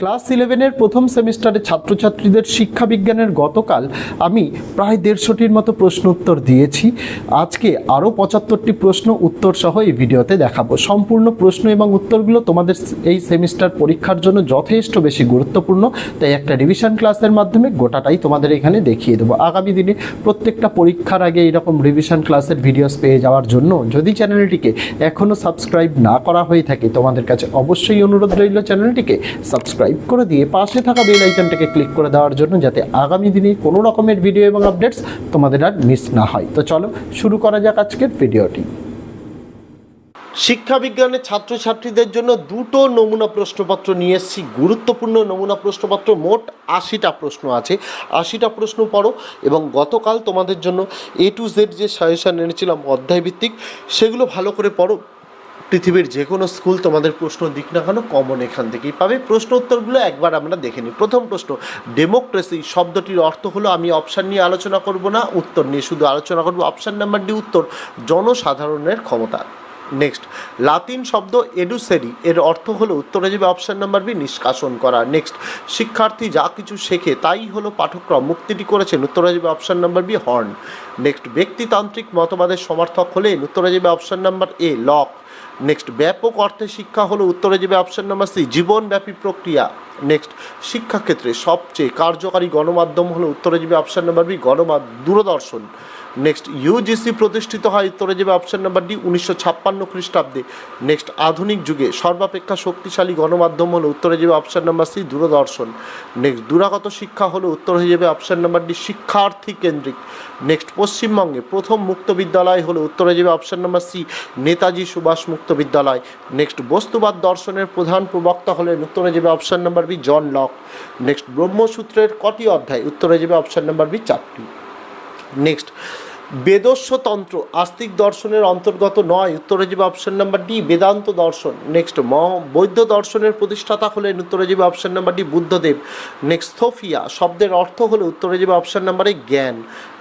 Class ইলেভেনের প্রথম সেমিস্টারে ছাত্রছাত্রীদের শিক্ষা বিজ্ঞানের গতকাল আমি প্রায় দেড়শোটির মতো প্রশ্ন উত্তর দিয়েছি। আজকে আরও পঁচাত্তরটি প্রশ্ন উত্তর সহ এই ভিডিওতে দেখাবো। সম্পূর্ণ প্রশ্ন এবং উত্তরগুলো তোমাদের এই সেমিস্টার পরীক্ষার জন্য যথেষ্ট বেশি গুরুত্বপূর্ণ, তাই একটা রিভিশন ক্লাসের মাধ্যমে গোটাটাই তোমাদের এখানে দেখিয়ে দেবো। আগামী দিনে প্রত্যেকটা পরীক্ষার আগে এরকম রিভিশন ক্লাসের ভিডিওস পেয়ে যাওয়ার জন্য যদি চ্যানেলটিকে এখনও সাবস্ক্রাইব না করা হয়ে থাকে, তোমাদের কাছে অবশ্যই অনুরোধ রইল চ্যানেলটিকে সাবস্ক্রাইব করে দিয়ে পাশে থাকা বেল আইকনটাকে ক্লিক করে দেওয়ার জন্য যাতে আগামী দিনে কোনো রকমের ভিডিও এবং আপডেটস তোমাদের আর মিস না হয়। তো চলো শুরু করা যাক আজকের ভিডিওটি শিক্ষা বিজ্ঞানের ছাত্রছাত্রীদের জন্য দুটো নমুনা প্রশ্নপত্র নিয়ে এসেছি। গুরুত্বপূর্ণ নমুনা প্রশ্নপত্র মোট আশিটা প্রশ্ন আছে। আশিটা প্রশ্ন পড়ো এবং গতকাল তোমাদের জন্য এ টু জেড যে সাজেশান এনেছিলাম অধ্যায়ভিত্তিক, সেগুলো ভালো করে পড়ো। পৃথিবীর যে কোনো স্কুল তোমাদের প্রশ্ন দিক না কেন কমন এখান থেকেই পাবে। প্রশ্ন উত্তরগুলো একবার আমরা দেখে নিই। প্রথম প্রশ্ন ডেমোক্রেসি শব্দটির অর্থ হলো আমি অপশান নিয়ে আলোচনা করব না, উত্তর নিয়ে শুধু আলোচনা করব। অপশান নাম্বার ডি উত্তর, জনসাধারণের ক্ষমতা। নেক্সট লাতিন শব্দ এডুসেরি এর অর্থ হলো উত্তরে যাবে অপশান নাম্বার বি নিষ্কাশন করা। নেক্সট শিক্ষার্থী যা কিছু শেখে তাই হলো পাঠক্রম মুক্তিটি করেছেন, উত্তরে যাবে option number B Horne next ব্যক্তিতান্ত্রিক মতবাদের সমর্থক হলেন, উত্তরে যাবে option number A Locke next ব্যাপক অর্থে শিক্ষা হলো উত্তরে যাবে অপশান নাম্বার সি জীবনব্যাপী প্রক্রিয়া। নেক্সট শিক্ষাক্ষেত্রে সবচেয়ে কার্যকারী গণমাধ্যম হলো উত্তরে যাবে অপশান নাম্বার বি গণমাধ্যম, দূরদর্শন। নেক্সট ইউজিসি প্রতিষ্ঠিত হয় উত্তরে যাবে অপশান নাম্বার ডি উনিশশো ছাপ্পান্ন খ্রিস্টাব্দে। নেক্সট আধুনিক যুগে সর্বাপেক্ষা শক্তিশালী গণমাধ্যম হলো উত্তরে যাবে option number C Doordarshan. Next দূরাগত শিক্ষা হলো উত্তর হয়ে যাবে অপশান নাম্বার ডি শিক্ষার্থী কেন্দ্রিক। নেক্সট পশ্চিমবঙ্গে প্রথম মুক্ত বিদ্যালয় হলো উত্তরে যাবে option number C Netaji Subhash মুক্ত বিদ্যালয়। নেক্সট বস্তুবাদ দর্শনের প্রধান প্রবক্তা হলেন উত্তরে যাবে option number B John Locke. Next ব্রহ্মসূত্রের কটি অধ্যায় উত্তরে যাবে অপশান নাম্বার বি চারটি। নেক্সট বেদস্যতন্ত্র আস্তিক দর্শনের অন্তর্গত নয় উত্তরে যাবে অপশন নাম্বার ডি বেদান্ত দর্শন। নেক্সট ম বৌদ্ধ দর্শনের প্রতিষ্ঠাতা হলেন উত্তরে যাবে option number D Buddhadev. Next sophia শব্দের অর্থ হলো উত্তরে যাবে অপশন নাম্বারে জ্ঞান।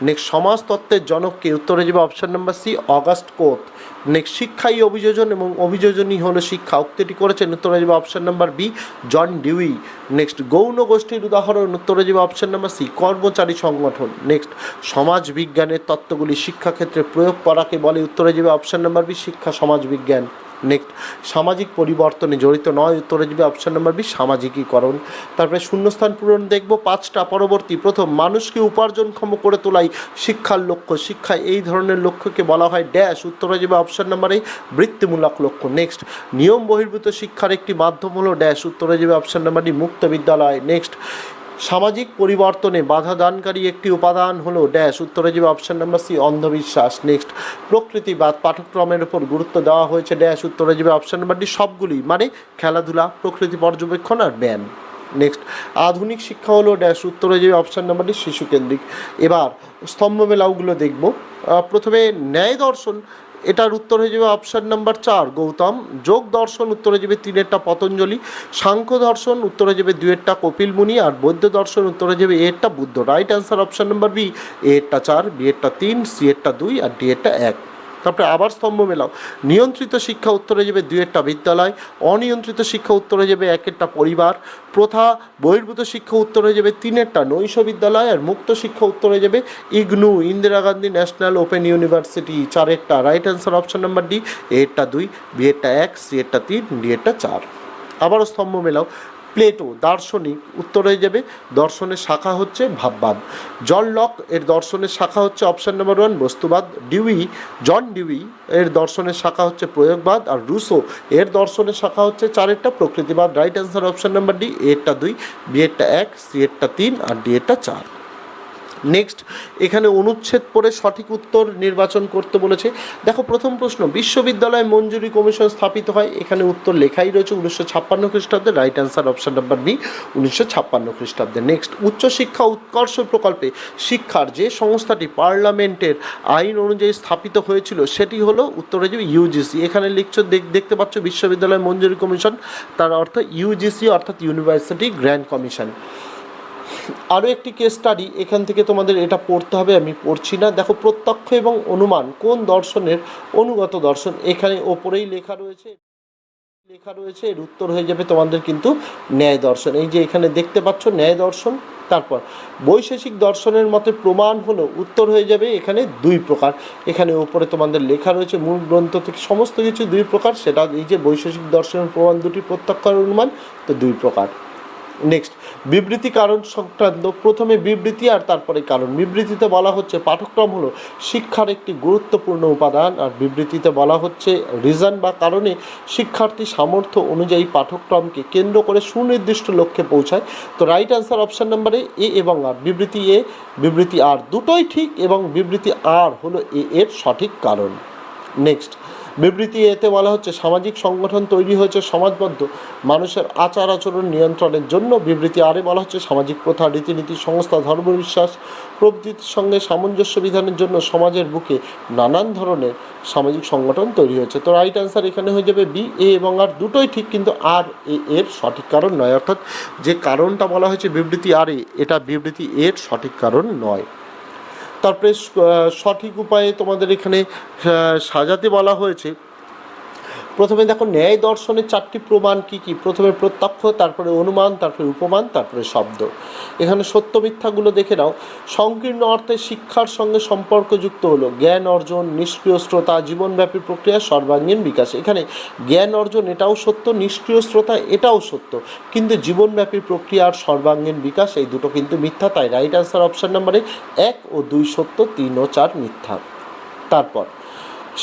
নেক্সট সমাজতত্ত্বের জনককে উত্তরে যাবে option number C Auguste Comte next শিক্ষাই অভিযোজন এবং অভিযোজনই হলো শিক্ষা। উক্তিটি করেছেন উত্তরে যাবে option number B, John Dewey. Next গৌণ গোষ্ঠীর উদাহরণ উত্তরে যাবে অপশান নাম্বার সি, কর্মচারী সংগঠন। নেক্সট সমাজ বিজ্ঞানের তত্ত্বগুলি শিক্ষাক্ষেত্রে প্রয়োগ করাকে বলে উত্তরে যাবে অপশান নাম্বার বি, শিক্ষা, সমাজ বিজ্ঞান। নেক্সট, সামাজিক পরিবর্তনে জড়িত নয়, উত্তরে যাবে অপশান নাম্বার বি সামাজিকীকরণ। তারপরে শূন্যস্থান পূরণ দেখব, পাঁচটা পরবর্তী, প্রথম, মানুষকে উপার্জনক্ষম করে তোলাই শিক্ষার লক্ষ্য। শিক্ষায় এই ধরনের লক্ষ্যকে বলা হয় ড্যাশ উত্তরে যাবে অপশান নাম্বার এই বৃত্তিমূলক লক্ষ্য। নেক্সট, নিয়ম বহির্ভূত শিক্ষার একটি মাধ্যম হলো ড্যাশ উত্তরে যাবে অপশান নাম্বার ডি মুক্ত বিদ্যালয়। নেক্সট সামাজিক পরিবর্তনে বাধা দানকারী একটি উপাদান হলো ড্যাশ। উত্তরে যাবে অপশান নাম্বার সি অন্ধবিশ্বাস। নেক্সট প্রকৃতিবাদ পাঠ্যক্রমের উপর গুরুত্ব দেওয়া হয়েছে ড্যাশ। উত্তরে যাবে অপশান নাম্বার ডি সবগুলি মানে খেলাধুলা, প্রকৃতি পর্যবেক্ষণ আর ব্যায়াম। নেক্সট আধুনিক শিক্ষা হলো ড্যাশ। উত্তরে যাবে অপশান নাম্বার ডি শিশুকেন্দ্রিক। এবার স্তম্ভ মেলাওগুলো দেখব। প্রথমে ন্যায় দর্শন এটার উত্তর হয়ে যাবে অপশান নাম্বার চার, গৌতম। যোগ দর্শন, উত্তর হয়ে যাবে তিনেরটা পতঞ্জলি। সাংখ্য দর্শন, উত্তর হয়ে যাবে দুয়েরটা কপিল মুনি আর বৌদ্ধ দর্শন, উত্তর হয়ে যাবে এরটা Buddha. Right answer option number B এরটা চার, বি এরটা তিন, সি এরটা দুই, আর ডি এরটা এক। তারপরে আবার স্তম্ভ মেলাও। নিয়ন্ত্রিত শিক্ষা উত্তরে যাবে দুয়েরটা বিদ্যালয়, অনিয়ন্ত্রিত শিক্ষা উত্তরে যাবে এক একটা পরিবার, প্রথা বহির্ভূত শিক্ষা উত্তরে যাবে তিন একটা নৈশ বিদ্যালয় আর মুক্ত শিক্ষা উত্তরে যাবে IGNOU, Indira Gandhi National Open University চারেরটা right answer option number D এরটা দুই বি এক সি এরটা তিন ডি চার। আবারও স্তম্ভ মেলাও। প্লেটো দার্শনিক উত্তর হয়ে যাবে, দর্শনের শাখা হচ্ছে ভাববাদ। জন লক এর দর্শনের শাখা হচ্ছে অপশান নাম্বার ওয়ান, বস্তুবাদ। ডিউই, জন ডিউই এর দর্শনের শাখা হচ্ছে প্রয়োগবাদ। আর রুসো এর দর্শনের শাখা হচ্ছে চারেরটা প্রকৃতিবাদ। Right answer option number D এরটা দুই বি এক সি এরটা তিন, আর ডি এরটা চার। নেক্সট এখানে অনুচ্ছেদ পড়ে সঠিক উত্তর নির্বাচন করতে বলেছে। দেখো, প্রথম প্রশ্ন, বিশ্ববিদ্যালয় মঞ্জুরি কমিশন স্থাপিত হয়। এখানে উত্তর লেখাই রয়েছে উনিশশো ছাপ্পান্ন খ্রিস্টাব্দে right answer option number B উনিশশো ছাপ্পান্ন খ্রিস্টাব্দে নেক্সট উচ্চশিক্ষা উৎকর্ষ প্রকল্পে শিক্ষার যে সংস্থাটি পার্লামেন্টের আইন অনুযায়ী স্থাপিত হয়েছিল, সেটি হলো উত্তরে যে ইউজিসি এখানে লিখছো, দেখ- দেখতে পাচ্ছ বিশ্ববিদ্যালয় মঞ্জুরি কমিশন, তার অর্থ ইউজিসি অর্থাৎ ইউনিভার্সিটি গ্র্যান্ড কমিশন আরও একটি কেস স্টাডি এখান থেকে তোমাদের এটা পড়তে হবে, আমি পড়ছি না। দেখো, প্রত্যক্ষ এবং অনুমান, কোন দর্শনের অনুগত দর্শন? এখানে ওপরেই লেখা রয়েছে লেখা রয়েছে, এর উত্তর হয়ে যাবে তোমাদের কিন্তু ন্যায় দর্শন। এই যে এখানে দেখতে পাচ্ছ, ন্যায় দর্শন, তারপর বৈশেষিক দর্শনের মতে প্রমাণ হলো, উত্তর হয়ে যাবে এখানে দুই প্রকার। এখানে ওপরে তোমাদের লেখা রয়েছে, মূল গ্রন্থ থেকে সমস্ত কিছু দুই প্রকার, সেটা এই যে বৈশেষিক দর্শনের প্রমাণ, দুটি প্রত্যক্ষ অনুমান, তো দুই প্রকার। নেক্সট বিবৃতি কারণ সংক্রান্ত, প্রথমে বিবৃতি আর তারপরে কারণ। বিবৃতিতে বলা হচ্ছে, পাঠ্যক্রম হলো শিক্ষার একটি গুরুত্বপূর্ণ উপাদান আর বিবৃতিতে বলা হচ্ছে রিজন বা কারণে শিক্ষার্থী সামর্থ্য অনুযায়ী পাঠ্যক্রমকে কেন্দ্র করে সুনির্দিষ্ট লক্ষ্যে পৌঁছায়। তো রাইট অ্যান্সার অপশান নাম্বারে এ এবং আর বিবৃতি এ বিবৃতি আর দুটোই ঠিক এবং বিবৃতি আর হলো এ এর সঠিক কারণ। নেক্সট বিবৃতি এতে বলা হচ্ছে, সামাজিক সংগঠন তৈরি হয়েছে সমাজবদ্ধ। মানুষের আচার আচরণ নিয়ন্ত্রণের জন্য বিবৃতি আরে বলা হচ্ছে, সামাজিক প্রথা, রীতিনীতি, সংস্থা, ধর্মবিশ্বাস প্রভৃতির সঙ্গে সামঞ্জস্য বিধানের জন্য সমাজের বুকে নানান ধরনের সামাজিক সংগঠন তৈরি হয়েছে। তো রাইট অ্যান্সার এখানে হয়ে যাবে বি এ এবং আর দুটোই ঠিক, কিন্তু আর এ এর সঠিক কারণ নয়। অর্থাৎ যে কারণটা বলা হয়েছে বিবৃতি আর এ এটা বিবৃতি এর সঠিক কারণ নয়। তারপরে সঠিক উপায়ে তোমাদের এখানে সাজাতে বলা হয়েছে। প্রথমে দেখো ন্যায় দর্শনের চারটি প্রমাণ কি কি? প্রথমে প্রত্যক্ষ, তারপরে অনুমান, তারপরে উপমান, তারপরে শব্দ। এখানে সত্য মিথ্যাগুলো দেখে নাও। সংকীর্ণ অর্থে শিক্ষার সঙ্গে সম্পর্কযুক্ত হলো। জ্ঞান অর্জন, নিষ্ক্রিয় শ্রোতা, জীবনব্যাপী প্রক্রিয়া, সর্বাঙ্গীন বিকাশ। এখানে জ্ঞান অর্জন এটাও সত্য, নিষ্ক্রিয় শ্রোতা এটাও সত্য। কিন্তু জীবনব্যাপী প্রক্রিয়ার সর্বাঙ্গীন বিকাশ, এই দুটো কিন্তু মিথ্যা। তাই রাইট অ্যান্সার অপশান নাম্বারে এক ও দুই সত্য, তিন ও চার মিথ্যা। তারপর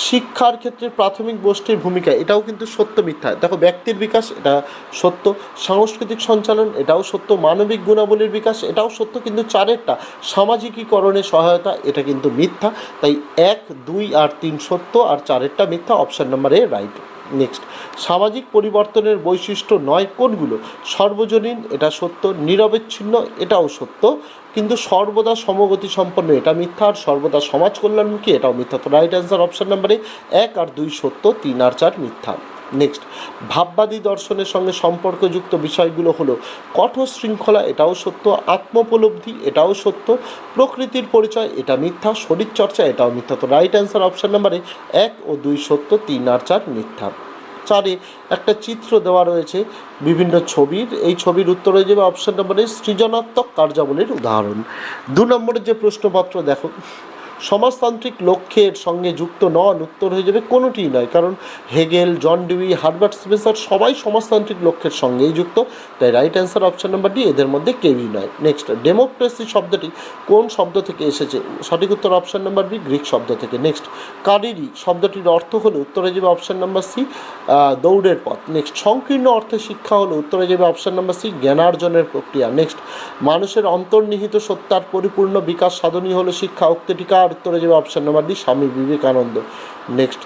শিক্ষার ক্ষেত্রে প্রাথমিক গোষ্ঠীর ভূমিকা, এটাও কিন্তু সত্য মিথ্যা। দেখো, ব্যক্তির বিকাশ, এটা সত্য। সাংস্কৃতিক সঞ্চালন, এটাও সত্য। মানবিক গুণাবলীর বিকাশ, এটাও সত্য। কিন্তু চারেরটা, সামাজিকীকরণে সহায়তা, এটা কিন্তু মিথ্যা। তাই এক, দুই আর তিন সত্য, আর চারেরটা মিথ্যা, option number A, right. Next. সামাজিক পরিবর্তনের বৈশিষ্ট্য নয় কোনগুলো? সর্বজনীন, এটা সত্য। নিরবচ্ছিন্ন, এটাও সত্য। কিন্তু সর্বদা সমগতি সম্পন্ন, এটা মিথ্যা। আর সর্বদা সমাজ কল্যাণমুখী এটাও মিথ্যা। তো রাইট অ্যান্সার অপশান নাম্বারে এক আর দুই সত্য, তিন আর চার মিথ্যা। নেক্সট ভাববাদী দর্শনের সঙ্গে সম্পর্কযুক্ত বিষয়গুলো হলো কঠোর শৃঙ্খলা, এটাও সত্য। আত্মোপলব্ধি, এটাও সত্য। প্রকৃতির পরিচয়, এটা মিথ্যা। শরীরচর্চা, এটাও মিথ্যা। তো রাইট অ্যান্সার অপশান নাম্বারে এক ও দুই সত্য, তিন আর চার মিথ্যা। চারে একটা চিত্র দেওয়া রয়েছে বিভিন্ন ছবির। এই ছবির উত্তর হয়ে যাবে অপশন নম্বরে সৃজনাত্মক কার্যাবলীর উদাহরণ। দু নম্বরের যে প্রশ্নপত্র, দেখো। সমাজতান্ত্রিক লক্ষ্যের সঙ্গে যুক্ত নন উত্তর হয়ে যাবে কোনোটিই নয়, কারণ Hegel, John Dewey, Herbert Spencer সবাই সমাজতান্ত্রিক লক্ষ্যের সঙ্গেই যুক্ত। তাই right answer option number D এদের মধ্যে কেউই নয়। নেক্সট ডেমোক্রেসি শব্দটি কোন শব্দ থেকে এসেছে? সঠিক উত্তর অপশন নাম্বার বি গ্রিক শব্দ থেকে। নেক্সট কারিরি শব্দটির অর্থ হলো উত্তরে যাবে অপশান নাম্বার সি দৌড়ের পথ। নেক্সট সংকীর্ণ অর্থে শিক্ষা হলো উত্তরে যাবে অপশান নাম্বার সি জ্ঞানার্জনের প্রক্রিয়া। নেক্সট মানুষের অন্তর্নিহিত সত্যার পরিপূর্ণ বিকাশ সাধনই হলো শিক্ষা, উক্তিটিকা উত্তরে যাবে option number D Swami Vivekananda. Next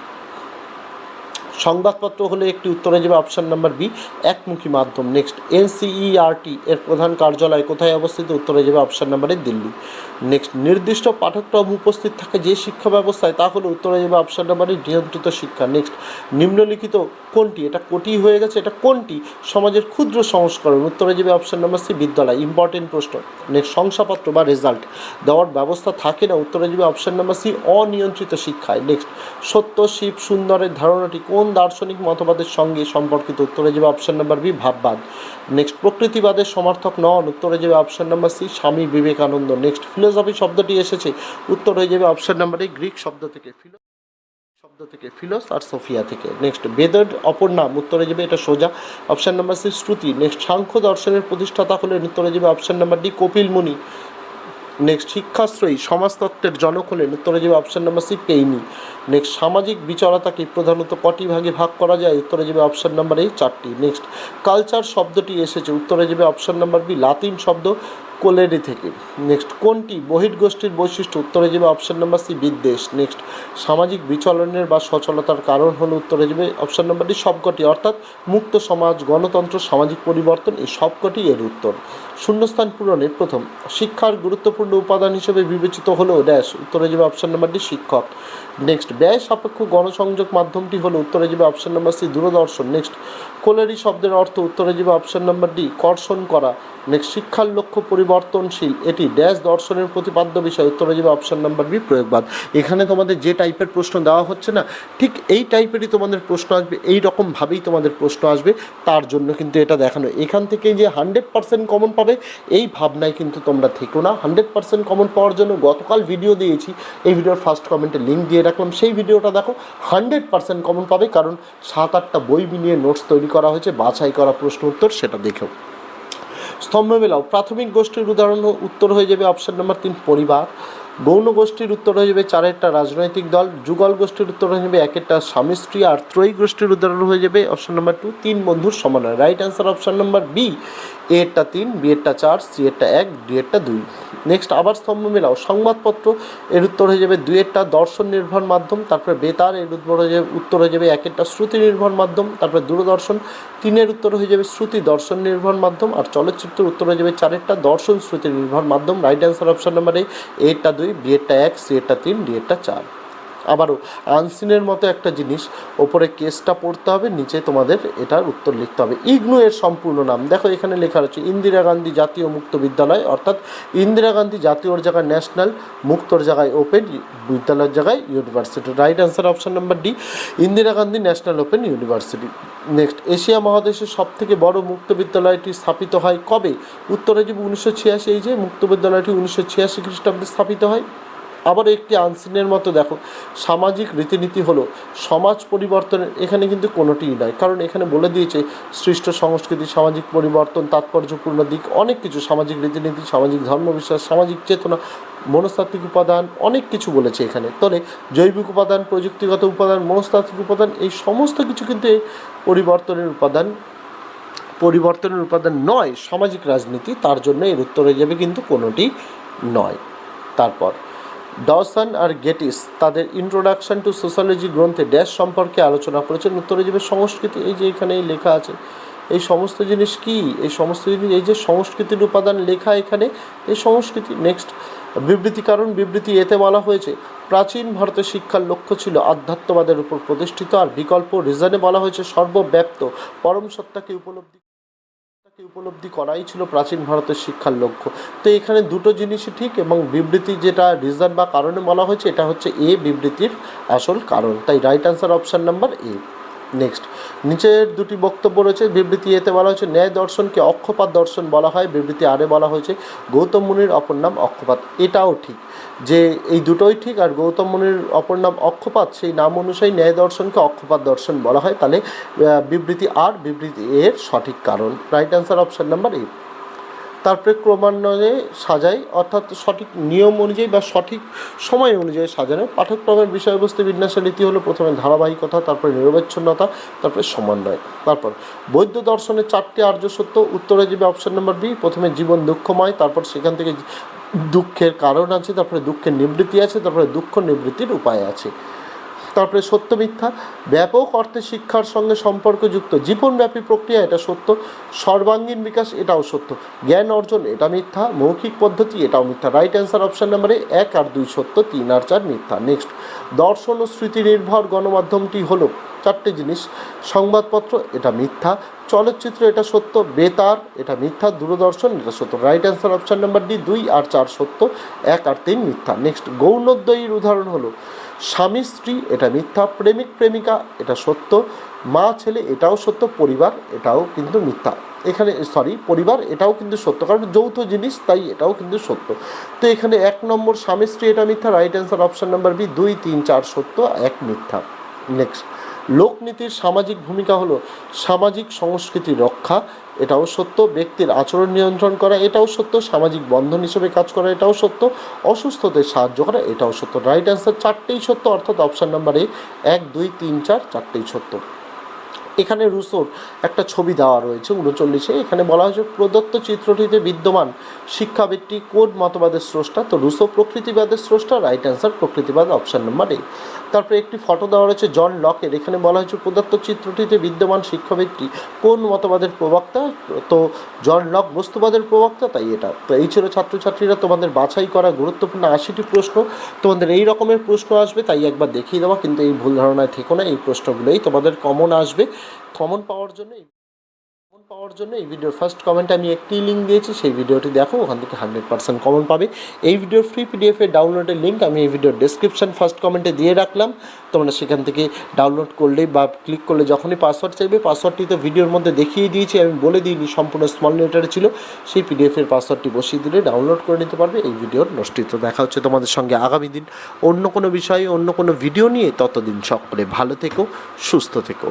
সংবাদপত্র হলে একটি উত্তরে যাবে অপশন নাম্বার বি, একমুখী মাধ্যম। নেক্সট এনসিইআরটি এর প্রধান কার্যালয় কোথায় অবস্থিত? উত্তরে যাবে অপশন নাম্বারে দিল্লি। নেক্সট নির্দিষ্ট পাঠক্রম উপস্থিত থাকে যে শিক্ষা ব্যবস্থায়, তা হলো উত্তরে যাবে অপশন নাম্বারে নিয়ন্ত্রিত শিক্ষা। নেক্সট নিম্নলিখিত কোনটি? এটা কোটি হয়ে গেছে, এটা কোনটি? সমাজের ক্ষুদ্র সংস্করণ। উত্তরে যাবে অপশন নাম্বার সি, বিদ্যালয়। ইম্পর্টেন্ট প্রশ্ন। নেক্সট শংসাপত্র বা রেজাল্ট দেওয়ার ব্যবস্থা থাকে না, উত্তরে যাবে অপশন নাম্বার সি, অনিয়ন্ত্রিত শিক্ষায়। নেক্সট সত্য, শিব, সুন্দরের ধারণাটি কোন দার্শনিক মতবাদের সঙ্গে সম্পর্কিত, উত্তরে যাবে অপশন নাম্বার বি ভাববাদ। নেক্সট প্রকৃতিবাদের সমর্থক নন, উত্তরে যাবে option number C Swami Vivekananda. Next philosophy শব্দটি এসেছে, উত্তর হয়ে যাবে অপশন নাম্বার এ গ্রিক শব্দ থেকে ফিলো শব্দ থেকে ফিলোস আর সোফিয়া থেকে। নেক্সট বেদের, অপর নাম, উত্তরে যাবে এটা সোজা অপশন নাম্বার সি শ্রুতি। নেক্সট সাংখ্য দর্শনের প্রতিষ্ঠাতা হলেন, উত্তরে যাবে অপশান নাম্বার ডি কপিল মুনি। নেক্সট শিক্ষাশ্রয়ী সমাজতত্ত্বের জনক হলেন উত্তরে যাবে option number C Paine next সামাজিক বিচারতাকে প্রধানত কটি ভাগে ভাগ করা যায়? উত্তরে যাবে অপশন নাম্বার এই চারটি। নেক্সট কালচার শব্দটি এসেছে উত্তরে যাবে অপশন নাম্বার বি লাতিন শব্দ কোলেরি থেকে। নেক্সট কোনটি বহির্গোষ্ঠীর বৈশিষ্ট্য? উত্তরে যাবে অপশান নাম্বার সি বিদ্বেষ। নেক্সট সামাজিক বিচলনের বা সচলতার কারণ হলো উত্তরে যাবে অপশান নাম্বার ডি সবকটি। অর্থাৎ মুক্ত সমাজ, গণতন্ত্র, সামাজিক পরিবর্তন, এই সবকটি এর উত্তর। শূন্যস্থান পূরণে প্রথম। শিক্ষার গুরুত্বপূর্ণ উপাদান হিসেবে বিবেচিত হলো ড্যাশ, উত্তরে যাবে অপশন নাম্বার ডি, শিক্ষক। নেক্সট ব্যয় সাপেক্ষ গণসংযোগ মাধ্যমটি হলো উত্তরে যাবে option number C, Doordarshan. Next কোলেরি শব্দের অর্থ উত্তরে যাবে অপশন নাম্বার ডি কর্ষণ করা। নেক্সট শিক্ষার লক্ষ্য পরিবর্তনশীল। এটি ড্যাশ দর্শনের প্রতিপাদ্য বিষয় উত্তরে যাবে অপশন নাম্বার বি প্রয়োগবাদ। এখানে তোমাদের যে টাইপের প্রশ্ন দেওয়া হচ্ছে না, ঠিক এই টাইপেরই তোমাদের প্রশ্ন আসবে এই রকমভাবেই তোমাদের প্রশ্ন আসবে। তার জন্য কিন্তু এটা দেখানো। এখান থেকে যে হান্ড্রেড পার্সেন্ট কমন পাবে, এই ভাবনায় কিন্তু তোমরা থেকো না। হান্ড্রেড পার্সেন্ট কমন পাওয়ার জন্য গতকাল ভিডিও দিয়েছি। এই ভিডিওর ফার্স্ট কমেন্টে লিঙ্ক দিয়ে রাখলাম। সেই ভিডিওটা দেখো হান্ড্রেড পার্সেন্ট কমন পাবে। কারণ সাত আটটা বই মিলিয়ে নোটস তৈরি করা হয়েছে, বাছাই করা প্রশ্ন উত্তর, সেটা দেখেও। স্তম্ভ মেলাও। প্রাথমিক গোষ্ঠীর উদাহরণ উত্তর হয়ে যাবে অপশান নাম্বার তিন, পরিবার। গৌণ গোষ্ঠীর উত্তর হয়ে যাবে চারেরটা রাজনৈতিক দল, যুগল গোষ্ঠীর উত্তর হয়ে যাবে একেরটা স্বামী স্ত্রী, আর ত্রয়ী গোষ্ঠীর উদাহরণ হয়ে যাবে অপশন নাম্বার টু তিন বন্ধুর সমন্বয় right answer option number B এরটা তিন বি এরটা চার সি এরটা এক ডি এরটা দুই। নেক্সট আবার স্তম্ভ মেলাও। সংবাদপত্র, এর উত্তর হয়ে যাবে দুইয়েরটা দর্শন নির্ভর মাধ্যম, তারপরে বেতার, এর উত্তর হয়ে যাবে, উত্তর হয়ে যাবে একেরটা শ্রুতি নির্ভর মাধ্যম, তারপরে দূরদর্শন তিনের উত্তর হয়ে যাবে শ্রুতি, দর্শন নির্ভর মাধ্যম, আর চলচ্চিত্রের উত্তর হয়ে যাবে চারেরটা, দর্শন শ্রুতি নির্ভর মাধ্যম। Right answer option number A এরটা দুই বিয়েরটা এক সি এরটা তিন ডি এরটা চার। আবারও আনসিনের মতো একটা জিনিস, ওপরে কেসটা পড়তে হবে, নিচে তোমাদের এটার উত্তর লিখতে হবে। ইগনু এর সম্পূর্ণ নাম। দেখো, এখানে লেখা রয়েছে, ইন্দিরা গান্ধী জাতীয় মুক্ত বিদ্যালয়, অর্থাৎ ইন্দিরা গান্ধী জাতীয়র জায়গায় ন্যাশনাল, মুক্তর জায়গায় ওপেন, বিদ্যালয়ের জায়গায় university. Right answer option number D, Indira Gandhi National Open University. Next, Asia মহাদেশের সবথেকে বড় মুক্ত বিদ্যালয়টি স্থাপিত হয় কবে? উত্তরে যে উনিশশো ছিয়াশি, এই যে মুক্ত বিদ্যালয়টি উনিশশো ছিয়াশি খ্রিস্টাব্দে স্থাপিত হয়। আবার একটি আনসিনের মতো দেখো। সামাজিক রীতিনীতি হলো, সমাজ পরিবর্তনের এখানে কিন্তু কোনোটিই নয় কারণ এখানে বলে দিয়েছে, সৃষ্ট সংস্কৃতি, সামাজিক পরিবর্তন, তাৎপর্যপূর্ণ দিক, অনেক কিছু, সামাজিক রীতিনীতি, সামাজিক ধর্মবিশ্বাস, সামাজিক চেতনা, মনস্তাত্ত্বিক উপাদান, অনেক কিছু বলেছে এখানে। তবে জৈবিক উপাদান, প্রযুক্তিগত উপাদান, মনস্তাত্ত্বিক উপাদান, এই সমস্ত কিছু কিন্তু পরিবর্তনের উপাদান পরিবর্তনের উপাদান নয়, সামাজিক রাজনীতি, তার জন্য এর উত্তর হয়ে যাবে কিন্তু কোনোটি নয়। তারপর ডসন আর গেটিস তাদের ইন্ট্রোডাকশন টু সোশ্যালজি গ্রন্থে ড্যাশ সম্পর্কে আলোচনা করেছেন। উত্তরে যাবে সংস্কৃতি, এই যে এখানে লেখা আছে, এই সমস্ত জিনিস কি? এই সমস্ত জিনিস, এই যে সংস্কৃতির উপাদান লেখা এখানে, এই সংস্কৃতি নেক্সট বিবৃতি কারণ, বিবৃতি এতে বলা হয়েছে, প্রাচীন ভারতের শিক্ষার লক্ষ্য ছিল আধ্যাত্মবাদের উপর প্রতিষ্ঠিত, আর বিকল্প রিজনে বলা হয়েছে সর্বব্যাপ্ত, পরম সত্তাকে উপলব্ধি উপলব্ধি করাই ছিল প্রাচীন ভারতের শিক্ষার লক্ষ্য। তো এখানে দুটো জিনিসই ঠিক এবং বিবৃতি যেটা রিজন বা কারণে বলা হয়েছে, এটা হচ্ছে এ বিবৃতির আসল কারণ। তাই right answer option number A next নিচের দুটি বক্তব্য রয়েছে। বিবৃতি এতে বলা হয়েছে, ন্যায় দর্শনকে অক্ষপাত দর্শন বলা হয়। বিবৃতি আরে বলা হয়েছে, গৌতম মুনির অপর নাম অক্ষপাত। এটাও ঠিক যে এই দুটোই ঠিক আর গৌতম মুনির অপর নাম অক্ষপাত, সেই নাম অনুযায়ী ন্যায় দর্শনকে অক্ষপাত দর্শন বলা হয়। তাহলে বিবৃতি আর, বিবৃতি এর সঠিক কারণ। Right answer option number A তারপরে ক্রমান্বয়ে সাজাই, অর্থাৎ সঠিক নিয়ম অনুযায়ী বা সঠিক সময় অনুযায়ী সাজানো। পাঠ্যক্রমের বিষয়বস্তু বিন্যাসের রীতি হলো প্রথমে ধারাবাহিকতা, তারপরে নিরবচ্ছন্নতা, তারপরে সমন্বয়। তারপর বৌদ্ধ দর্শনের চারটি আর্য সত্য, উত্তরে যাবে অপশন নাম্বার বি, প্রথমে জীবন দুঃখময়, তারপর সেখান থেকে দুঃখের কারণ আছে, তারপরে দুঃখের নিবৃত্তি আছে, তারপরে দুঃখ নিবৃত্তির উপায় আছে। তারপরে সত্য মিথ্যা। ব্যাপক অর্থে শিক্ষার সঙ্গে সম্পর্কযুক্ত। জীবনব্যাপী প্রক্রিয়া, এটা সত্য। সর্বাঙ্গীন বিকাশ, এটাও সত্য। জ্ঞান অর্জন, এটা মিথ্যা। মৌখিক পদ্ধতি, এটাও মিথ্যা। রাইট অ্যান্সার অপশান নাম্বারে এক আর দুই সত্য, তিন আর চার মিথ্যা। নেক্সট দর্শন ও স্মৃতি নির্ভর গণমাধ্যমটি হলো চারটে জিনিস। সংবাদপত্র, এটা মিথ্যা। চলচ্চিত্র, এটা সত্য। বেতার, এটা মিথ্যা। দূরদর্শন, এটা সত্য। Right answer option number D দুই আর চার সত্য। এক আর তিন মিথ্যা। নেক্সট গৌণোদ্বয়ীর উদাহরণ হলো, স্বামী, স্ত্রী, এটা মিথ্যা। প্রেমিক, প্রেমিকা, এটা সত্য। মা, ছেলে, এটাও সত্য। পরিবার, এটাও কিন্তু মিথ্যা। এখানে সরি পরিবার, এটাও কিন্তু সত্য। কারণ যৌথ জিনিস, তাই এটাও কিন্তু সত্য। তো এখানে এক নম্বর, স্বামী, স্ত্রী, এটা মিথ্যা। Right answer option number B দুই, তিন, চার সত্য, এক মিথ্যা। নেক্সট লোকনীতির সামাজিক ভূমিকা হলো সামাজিক সংস্কৃতি রক্ষা, এটাও সত্য। ব্যক্তির আচরণ নিয়ন্ত্রণ করা, এটাও সত্য। সামাজিক বন্ধন হিসেবে কাজ করা, এটাও সত্য। অসুস্থতায় সাহায্য করা, এটাও সত্য। রাইট অ্যান্সার চারটেই সত্য, অর্থাৎ অপশান নাম্বার এ, এক, দুই, তিন, চার, চারটেই সত্য। এখানে রুসোর একটা ছবি দেওয়া রয়েছে উনচল্লিশে। এখানে বলা হয়েছে, প্রদত্ত চিত্রটিতে বিদ্যমান শিক্ষাবৃত্তি, কোড মতবাদের স্রষ্টা। তো রুসো প্রকৃতিবাদের স্রষ্টা, রাইট অ্যান্সার প্রকৃতিবাদ অপশান নাম্বার এ। তারপরে একটি ফটো দেওয়া রয়েছে জন লকের। এখানে বলা হয়েছে প্রদত্ত চিত্রটিতে বিদ্যমান শিক্ষাবিদটি কোন মতবাদের প্রবক্তা? তো জন লক বস্তুবাদের প্রবক্তা, তাই এটা। তো এই ছিল ছাত্রছাত্রীরা তোমাদের বাছাই করা গুরুত্বপূর্ণ আশিটি প্রশ্ন। তোমাদের এই রকমের প্রশ্ন আসবে, তাই একবার দেখিয়ে দেওয়া, কিন্তু এই ভুল ধারণায় থেকো না, এই প্রশ্নগুলোই তোমাদের কমন আসবে। কমন পাওয়ার জন্য পাওয়ার জন্য এই ভিডিওর ফার্স্ট কমেন্টে আমি একটি লিঙ্ক দিয়েছি, সেই ভিডিওটি দেখো, ওখান থেকে হান্ড্রেড পার্সেন্ট কমন পাবে। এই ভিডিওর ফ্রি পিডিএফ এর ডাউনলোডের লিঙ্ক আমি এই ভিডিওর ডেসক্রিপশন ফার্স্ট কমেন্টে দিয়ে রাখলাম। তোমরা সেখান থেকে ডাউনলোড করলেই বা ক্লিক করলে যখনই পাসওয়ার্ড চাইবে পাসওয়ার্ডটি তো ভিডিওর মধ্যে দেখিয়ে দিয়েছি, আমি বলে দিইনি, সম্পূর্ণ স্মল লেটারে ছিল। সেই পিডিএফ এর পাসওয়ার্ডটি বসিয়ে দিলে ডাউনলোড করে নিতে পারবে, এই ভিডিওর নষ্টিত দেখা হচ্ছে তোমাদের সঙ্গে আগামী দিন। অন্য কোনো বিষয়ে, অন্য কোনো ভিডিও নিয়ে ততদিন সকলে ভালো থেকো, সুস্থ থেকো।